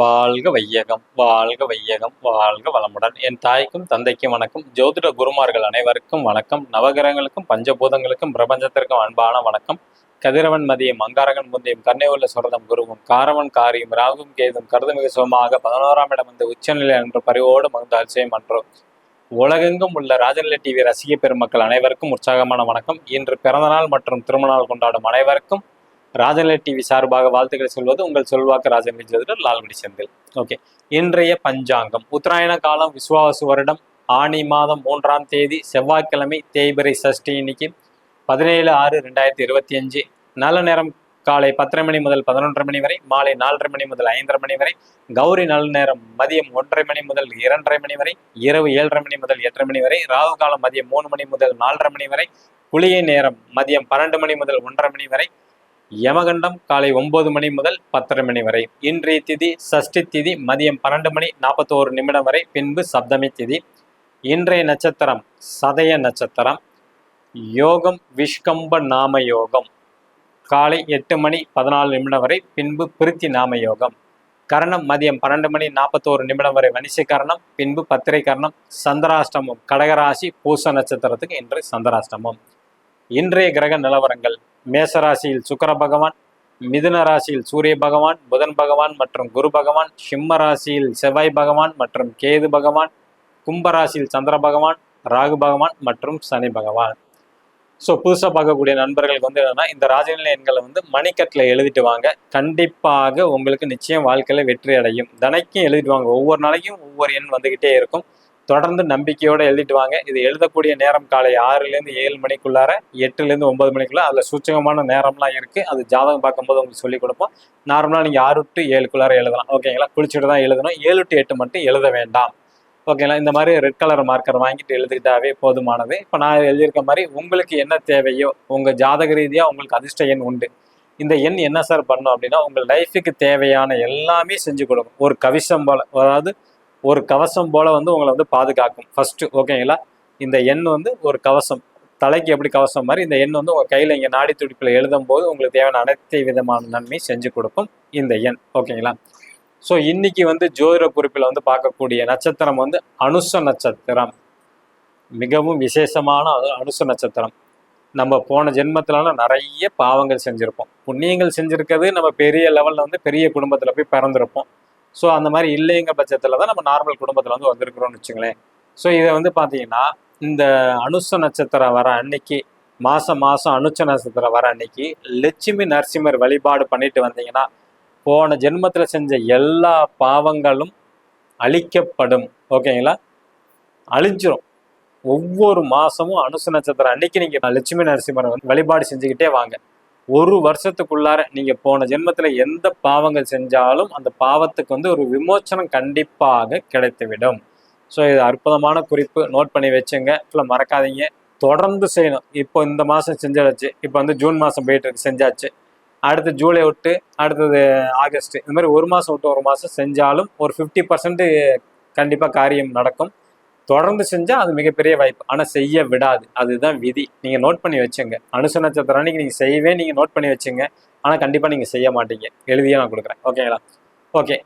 வாழ்க வையகம் வாழ்க வையகம் வாழ்க வளமுடன். என் தாய்க்கும் தந்தைக்கும் வணக்கம். ஜோதிட குருமார்கள் அனைவருக்கும் வணக்கம். நவகிரகங்களுக்கும் பஞ்சபூதங்களுக்கும் பிரபஞ்சத்திற்கும் அன்பான வணக்கம். கதிரவன் மதியம் அங்காரகன் முந்தையும் கண்ணை உள்ள சுரதம் குருவும் காரவன் காரியும் ராகும் கேதும் கருதுமிகு சுகமாக பதினோராம் இடம் வந்து உச்சநிலை என்ற பரிவோடு மகிழ்ந்த அதிசயம் அன்றோம் உலகெங்கும் உள்ள ராஜநிலை டிவி ரசிக பெருமக்கள் அனைவருக்கும் உற்சாகமான வணக்கம். இன்று பிறந்தநாள் மற்றும் திருமணநாள் கொண்டாடும் அனைவருக்கும் ராஜநிலை டிவி சார்பாக வாழ்த்துக்களை சொல்வது உங்கள் சொல்வாக்கு ராஜநிலை ஜோதிடர் லால்குடி செந்தில். ஓகே இன்றைய பஞ்சாங்கம். உத்தராயண காலம் விஸ்வாசு வருடம். ஆனி மாதம் மூன்றாம் தேதி. செவ்வாய்க்கிழமை தேய்பிரை சஷ்டி இன்னைக்கு. பதினேழு ஆறு ரெண்டாயிரத்தி இருபத்தி அஞ்சு. நல்ல நேரம் காலை பத்தரை மணி முதல் பதினொன்றரை மணி வரை. மாலை நாலரை மணி முதல் ஐந்தரை மணி வரை. கௌரி நல்ல நேரம் மதியம் ஒன்றரை மணி முதல் இரண்டரை மணி வரை. இரவு ஏழரை மணி முதல் எட்டரை மணி வரை. ராகு காலம் மதியம் மூணு மணி முதல் நாலரை மணி வரை. குளிகை நேரம் மதியம் பன்னெண்டு மணி முதல் ஒன்றரை மணி வரை. யமகண்டம் காலை ஒன்பது மணி முதல் பத்தரை மணி வரை. இன்றைய திதி சஷ்டி திதி மதியம் பன்னெண்டு மணி நாற்பத்தோரு நிமிடம் வரை. பின்பு சப்தமி திதி. இன்றைய நட்சத்திரம் சதய நட்சத்திரம். யோகம் விஷ்கம்ப நாம யோகம். காலை எட்டு மணி பதினாலு நிமிடம் வரை. பின்பு பிரித்தி நாம யோகம். கரணம் மதியம் பன்னெண்டு மணி நாற்பத்தோரு நிமிடம் வரை. வனிசை கரணம் பின்பு பத்திரை கரணம். சந்திராஷ்டமம் கடகராசி பூச நட்சத்திரத்துக்கு இன்று சந்திராஷ்டமம். இன்றைய கிரக நிலவரங்கள். மேசராசியில் சுக்கர பகவான் மிதுன ராசியில் சூரிய பகவான் புதன் பகவான் மற்றும் குரு பகவான் சிம்ம ராசியில் செவ்வாய் பகவான் மற்றும் கேது பகவான் கும்ப ராசியில் சந்திர பகவான் ராகு பகவான் மற்றும் சனி பகவான். ஸோ புதுசாக பார்க்கக்கூடிய நண்பர்களுக்கு வந்து என்னன்னா இந்த ராஜநிலை எண்களை வந்து மணிக்கட்டில் எழுதிட்டு வாங்க. கண்டிப்பாக உங்களுக்கு நிச்சயம் வாழ்க்கையில் வெற்றி அடையும். தினைக்கும் எழுதிட்டு வாங்க. ஒவ்வொரு நாளைக்கும் ஒவ்வொரு எண் வந்துக்கிட்டே இருக்கும். தொடர்ந்து நம்பிக்கையோட எழுதிட்டு வாங்க. இது எழுதக்கூடிய நேரம் காலை ஆறுலேருந்து ஏழு மணிக்குள்ளார எட்டுலேருந்து ஒன்பது மணிக்குள்ள அதில் சூச்சகமான நேரம்லாம் இருக்குது அது ஜாதகம் பார்க்கும்போது உங்களுக்கு சொல்லிக் கொடுப்போம். நார்மலாக நீங்கள் ஆறு டு ஏழுக்குள்ளார எழுதலாம். ஓகேங்களா? குளிச்சுட்டு தான் எழுதணும். ஏழு டு எட்டு மட்டும் எழுத வேண்டாம். ஓகேங்களா? இந்த மாதிரி ரெட் கலர் மார்க்கர் வாங்கிட்டு எழுதிக்கிட்டாவே போதுமானது. இப்போ நான் எழுதியிருக்க மாதிரி உங்களுக்கு என்ன தேவையோ உங்கள் ஜாதக ரீதியாக உங்களுக்கு அதிர்ஷ்ட எண் உண்டு. இந்த எண் என்ன சார் பண்ணும் அப்படின்னா உங்கள் லைஃபுக்கு தேவையான எல்லாமே செஞ்சு கொடுக்கும். ஒரு கவிசம் போல். அதாவது ஒரு கவசம் போல வந்து உங்களை வந்து பாதுகாக்கும். ஃபர்ஸ்ட் ஓகேங்களா இந்த எண் வந்து ஒரு கவசம். தலைக்கு எப்படி கவசம் மாதிரி இந்த எண் வந்து உங்கள் கையில் இங்கே நாடி துடிப்பில் எழுதும் போது உங்களுக்கு தேவையான அனைத்து விதமான நன்மை செஞ்சு கொடுக்கும் இந்த எண் ஓகேங்களா ஸோ இன்னைக்கு வந்து ஜோதிட குறிப்பில் வந்து பார்க்கக்கூடிய நட்சத்திரம் வந்து அனுச நட்சத்திரம். மிகவும் விசேஷமான அனுச நட்சத்திரம். நம்ம போன ஜென்மத்திலலாம் நிறைய பாவங்கள் செஞ்சுருப்போம். புண்ணியங்கள் செஞ்சுருக்கிறது நம்ம பெரிய லெவலில் வந்து பெரிய குடும்பத்தில் போய் பிறந்திருப்போம். ஸோ அந்த மாதிரி இல்லைங்க பட்சத்தில் தான் நம்ம நார்மல் குடும்பத்தில் வந்து வந்திருக்கிறோம்னு வச்சுங்களேன். ஸோ இதை வந்து பார்த்தீங்கன்னா இந்த அனுச நட்சத்திரம் வர அன்னைக்கு மாதம் மாதம் அனுச்ச நட்சத்திரம் வர அன்னைக்கு லட்சுமி நரசிம்மர் வழிபாடு பண்ணிட்டு வந்தீங்கன்னா போன ஜென்மத்தில் செஞ்ச எல்லா பாவங்களும் அழிக்கப்படும். ஓகேங்களா அழிஞ்சிரும். ஒவ்வொரு மாதமும் அனுச நட்சத்திரம் அன்னைக்கு நீங்கள் லட்சுமி நரசிம்மரை வந்து வழிபாடு செஞ்சுக்கிட்டே வாங்க. ஒரு வருஷத்துக்குள்ளார நீங்கள் போன ஜென்மத்தில் எந்த பாவங்கள் செஞ்சாலும் அந்த பாவத்துக்கு வந்து ஒரு விமோச்சனம் கண்டிப்பாக கிடைத்துவிடும். ஸோ இது அற்புதமான குறிப்பு. நோட் பண்ணி வச்சுங்க. இல்லை மறக்காதீங்க. தொடர்ந்து செய்யணும். இப்போ இந்த மாதம் செஞ்சாச்சு. இப்போ வந்து ஜூன் மாதம் போயிட்டு இருக்கு. செஞ்சாச்சு. அடுத்து ஜூலை விட்டு அடுத்தது ஆகஸ்ட். இந்த மாதிரி ஒரு மாதம் விட்டு ஒரு மாதம் செஞ்சாலும் ஒரு ஃபிஃப்டி பர்சன்ட் கண்டிப்பாக காரியம் நடக்கும். தொடர்ந்து செஞ்சால் அது மிகப்பெரிய வாய்ப்பு. ஆனால் செய்ய விடாது. அதுதான் விதி. நீங்கள் நோட் பண்ணி வச்சுங்க. அனுச நட்சத்திரம் அன்னைக்கு நீங்கள் செய்யவே நீங்கள் நோட் பண்ணி வச்சுங்க. ஆனால் கண்டிப்பாக நீங்கள் செய்ய மாட்டீங்க. எழுதியே நான் கொடுக்குறேன். ஓகேங்களா ஓகே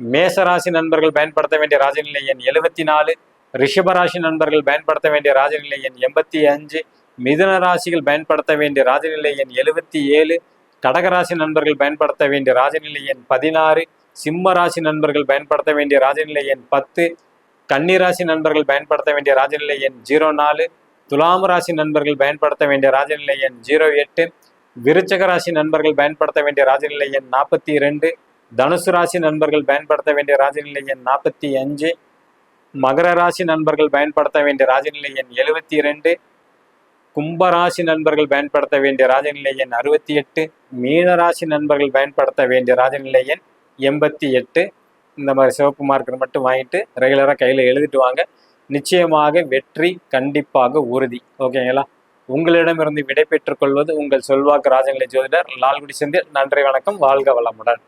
மேசராசி நண்பர்கள் பயன்படுத்த வேண்டிய ராஜநிலை எண் எழுபத்தி நாலு ரிஷபராசி நண்பர்கள் பயன்படுத்த வேண்டிய ராஜநிலை எண் எண்பத்தி அஞ்சு. மிதுன ராசிகள் பயன்படுத்த வேண்டிய ராஜநிலை எண் எழுபத்தி ஏழு. கடகராசி நண்பர்கள் பயன்படுத்த வேண்டிய ராஜநிலை எண் பதினாறு. சிம்ம ராசி நண்பர்கள் பயன்படுத்த வேண்டிய ராஜநிலை எண் பத்து. கன்னிராசி நண்பர்கள் பயன்படுத்த வேண்டிய ராஜநிலை எண் ஜீரோ நாலு துலாம் ராசி நண்பர்கள் பயன்படுத்த வேண்டிய ராஜநிலை எண் ஜீரோ எட்டு விருச்சக ராசி நண்பர்கள் பயன்படுத்த வேண்டிய ராஜநிலை எண் நாற்பத்தி ரெண்டு தனுசு ராசி நண்பர்கள் பயன்படுத்த வேண்டிய ராஜநிலை எண் நாற்பத்தி அஞ்சு மகர ராசி நண்பர்கள் பயன்படுத்த வேண்டிய ராஜநிலை எண் எழுபத்தி ரெண்டு கும்பராசி நண்பர்கள் பயன்படுத்த வேண்டிய ராஜநிலை எண் அறுபத்தி எட்டு மீனராசி நண்பர்கள் பயன்படுத்த வேண்டிய ராஜநிலை எண் எண்பத்தி எட்டு இந்த மாதிரி சிவப்பு மார்க்கர் மட்டும் வாங்கிட்டு ரெகுலராக கையில் எழுதிட்டு வாங்க. நிச்சயமாக வெற்றி கண்டிப்பாக உறுதி. ஓகேங்களா? உங்களிடமிருந்து விடை பெற்றுக் கொள்வது உங்கள் செல்வாக்கு ராஜநிலை ஜோதிடர் லால்குடி செந்தில். நன்றி வணக்கம். வாழ்க வளமுடன்.